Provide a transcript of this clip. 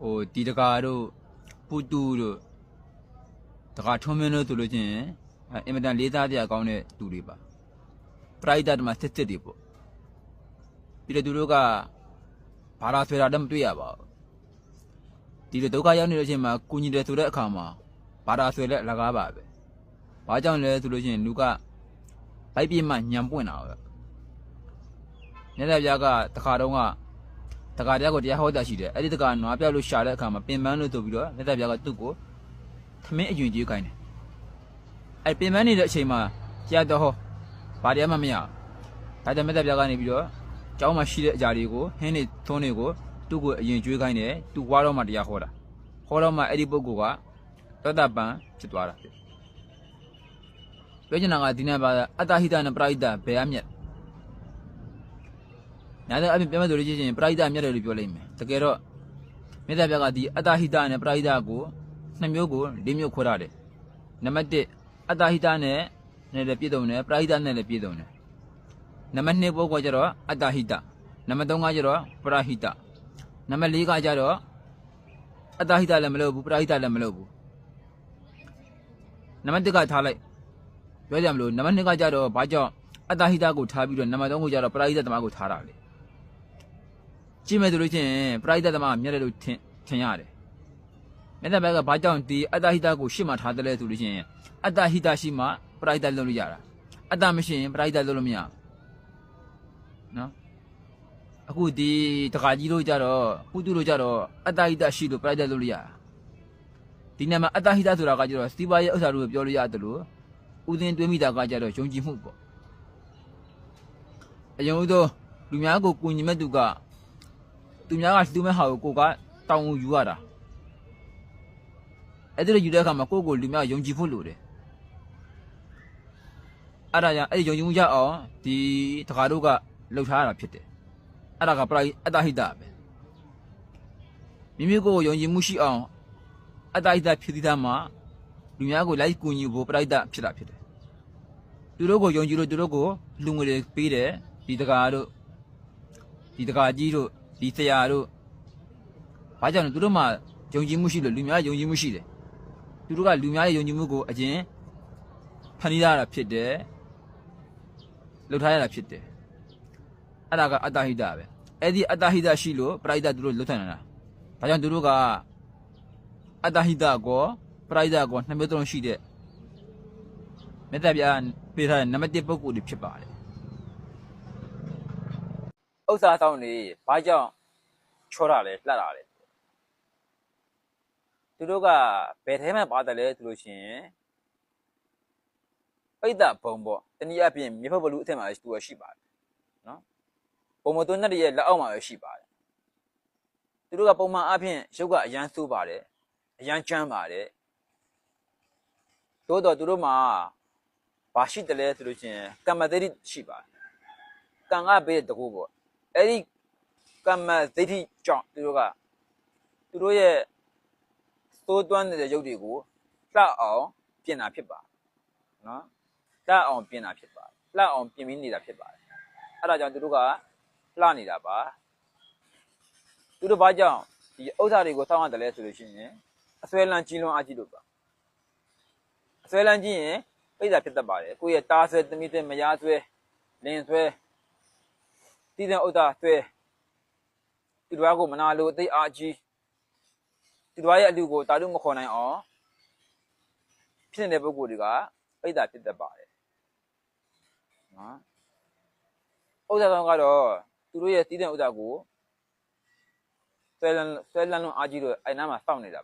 ဟိုဒီတကာတို့ပူတူတို့တကာထုံးမင်းတို့ဆိုလို့ချင်းအဲအင်မတန်လေးစားစရာကောင်းတဲ့သူတွေပါပရိုက်တာတမှာစစ်စစ်တွေပေါ့ပြီးတော့သူတို့ကဘာသာဆွဲတာတော့မတွေ့ရပါဘူးဒီလိုဒုက္ခရောက်နေတဲ့အချိန်မှာကုညီတယ်ဆိုတဲ့အခါမှာဘာသာဆွဲလက်လကားပါပဲဘာကြောင့်လဲဆိုလို့ချင်းလူကဘိုက်ပြင်းမှညံပွင့်တာပဲ မြတ်စွာဘုရားကတခါတုန်းကတက္ကရာကိုတရားဟောတာရှိတယ်အဲ့ဒီတက္ကနွားပြောက်လို့ရှာတဲ့အခါမှာပင်ပန်းလို့ဆိုပြီးတော့လက်သက်ပြားကသူ့ကိုသမင်းအရင်ကြီးခိုင်းတယ်အဲ့ပင်ပန်းနေတဲ့အချိန်မှာကြားတော့ဟောဘာတရားမှမရဒါကြောင့်လက်သက်ပြားကနေပြီးတော့ကျောင်းမှာရှိတဲ့အကြာတွေကိုဟင်းနေသွန်းတွေကိုသူ့ကိုအရင်ကျွေးခိုင်းတယ်သူဝါတော့မှတရားဟောတာဟောတော့မှအဲ့ဒီပုဂ္ဂိုလ်ကသောတာပန်ဖြစ်သွားတာပြောချင်တာကဒီနေ့ပါအတ္တဟိတနဲ့ပရိဒဘယ်အမြတ် ညာတော့အပြင်ပြန်မဲ့ဆိုလို့ရှိရင်ပရိဒမြတ်တယ်လို့ပြောလိုက်မယ်တကယ်တော့မေတ္တာပြကဒီအတ္တဟိတနဲ့ပရိဒကိုနှစ်မျိုးကိုလေးမျိုးခွဲထားတယ်နံပါတ်1အတ္တဟိတနဲ့နဲ့လည်းပြည့်စုံတယ်ပရိဒနဲ့လည်းပြည့်စုံတယ်နံပါတ်2ပုဂ္ဂိုလ်ကျတော့အတ္တဟိတနံပါတ်3ကကျတော့ပရဟိတနံပါတ်4ကကျတော့အတ္တဟိတလည်းမလုပ်ဘူးပရဟိတလည်းမလုပ်ဘူးနံပါတ်1ကထားလိုက်ပြောကြမလို့နံပါတ်2ကကျတော့ဘာကြောင့်အတ္တဟိတကိုထားပြီးတော့နံပါတ်3ကိုကျတော့ပရဟိတသမားကိုထားတာလေ ကြည့်မယ်ဆိုလို့ချင်းပရဟိတသမားကမြတ်တယ်လို့ထင်ထင်ရတယ်မြတ်တဲ့ဘက်ကဘာကြောင့်ဒီအတ္တဟိတကိုရှေ့မှာထားတယ်လဲဆိုလို့ချင်းအတ္တဟိတရှိမှပရဟိတလုပ်လို့ရတာအတ္တမရှိရင်ပရဟိတလုပ်လို့မရဘူးနော်အခုဒီတခါကြီးတို့ကြတော့ပုတုတို့ကြတော့အတ္တဟိတရှိလို့ပရဟိတလုပ်လို့ရတာဒီနေ့မှာအတ္တဟိတဆိုတာကကျတော့စတီးပါရဲ့ဥစ္စာတို့ကိုပြောလို့ရတယ်လို့ဥဒင်းတွေးမိတာကကြတော့ယုံကြည်မှုပေါ့အယုံသောလူများကိုကူညီမဲ့သူက သူများကလူမဲ့ဟာကိုကိုကတောင်းယူရတာအဲ့ဒါလိုယူတဲ့အခါမှာကိုယ့်ကိုလူများယုံကြည်ဖို့လိုတယ်အဲ့ဒါကြောင့်အဲ့ဒီယုံကြည်မှုရအောင်ဒီတခါတို့ကလှုပ်ထားရတာဖြစ်တယ်အဲ့ဒါကပရိုအတ္တဟိတပဲမိမိကိုယ်ကိုယုံကြည်မှုရှိအောင်အတ္တဟိတဖြစ်သည့်သားမှာလူများကိုလိုက်ကူညီဖို့ပရိုက်တဖြစ်တာဖြစ်တယ်သူတို့ကိုယုံကြည်လို့သူတို့ကိုလူငွေတွေပေးတယ်ဒီတကာတို့ဒီတကာကြီးတို့ ဒီဆရာတို့ဘာကြောင့်လဲသူတို့မှယုံကြည်မှုရှိလို့လူများယုံကြည်မှုရှိတယ်သူတို့ကလူများရဲ့ယုံကြည်မှုကိုအရင်ဖန်တီးရတာဖြစ်တယ်လှုပ်ထားရတာဖြစ်တယ်အဲ့ဒါကအတ္တဟိတပဲအဲ့ဒီအတ္တဟိတရှိလို့ပရိုက်တသူတို့လှုပ်ထန်နေတာဒါကြောင့်သူတို့ကအတ္တဟိတကောပရိုက်တကောနှစ်မျိုးသုံးရှိတဲ့မေတ္တာပြပေးထားတဲ့နံပါတ်1ပုဂ္ဂိုလ်တွေဖြစ်ပါတယ် ဥစ္စာဆောင်နေဘာကြောင့်ချောတာလဲလှက်တာလဲသူတို့ကဘယ်ထဲမှာပါတယ်လဲဆိုလို့ရှိရင်ပိဋကဘုံပေါ့တနည်းအားဖြင့်မြေဖက်ဘလူးအထက်မှာသူကရှိပါတယ်နော်ပုံမသွန်းတဲ့ရဲ့လက်အောက်မှာပဲရှိပါတယ်သူတို့ကပုံမှန်အားဖြင့်ရုပ်ကအရန်ဆိုးပါတယ်အရန်ကျမ်းပါတယ်သို့တော့သူတို့မှာဘာရှိတယ်လဲဆိုလို့ရှိရင်ကမ္မသတိရှိပါတယ်ကံကဘေးတကူပေါ့ အဲ့ဒီကမ္မသတိကြောင့်သူတို့ကသူတို့ရဲ့သိုးသွမ်းနေတဲ့ရုပ်တွေကိုလှအောင်ပြင်တာဖြစ်ပါတယ်နော်လှအောင်ပြင်တာဖြစ်ပါတယ်လှအောင်ပြင်ပြီးနေတာဖြစ်ပါတယ်အဲ့ဒါကြောင့်သူတို့ကလှနေတာပါသူတို့ဘာကြောင့်ဒီဥစ္စာတွေကိုစောင့်ရတယ်လဲဆိုလို့ရှိရင်အစွဲလန်းကြီးလွန်အားကြီးလို့ပါအစွဲလန်းကြီးရင်ပိတ်တာဖြစ်တတ်ပါတယ်ကိုယ့်ရဲ့တားဆွဲသမီးတဲ့မယားဆွဲလင်ဆွဲ တည်တဲ့ဥဒ္ဒါဆွဲဒီတော်ကိုမနာလို့အသိအားကြီးဒီတော်ရဲ့အလူကိုတာလို့မခေါ်နိုင်အောင်ဖြစ်နေတဲ့ပုဂ္ဂိုလ်တွေကပိတ်တာဖြစ်တတ်ပါတယ်နော်ဥဒ္ဒါဆောင်ကတော့သူတို့ရဲ့တည်တဲ့ဥဒ္ဒါကိုဆွဲလန်းဆွဲလန်းလွန်အားကြီးလို့အဲ့နားမှာစောင့်နေတာ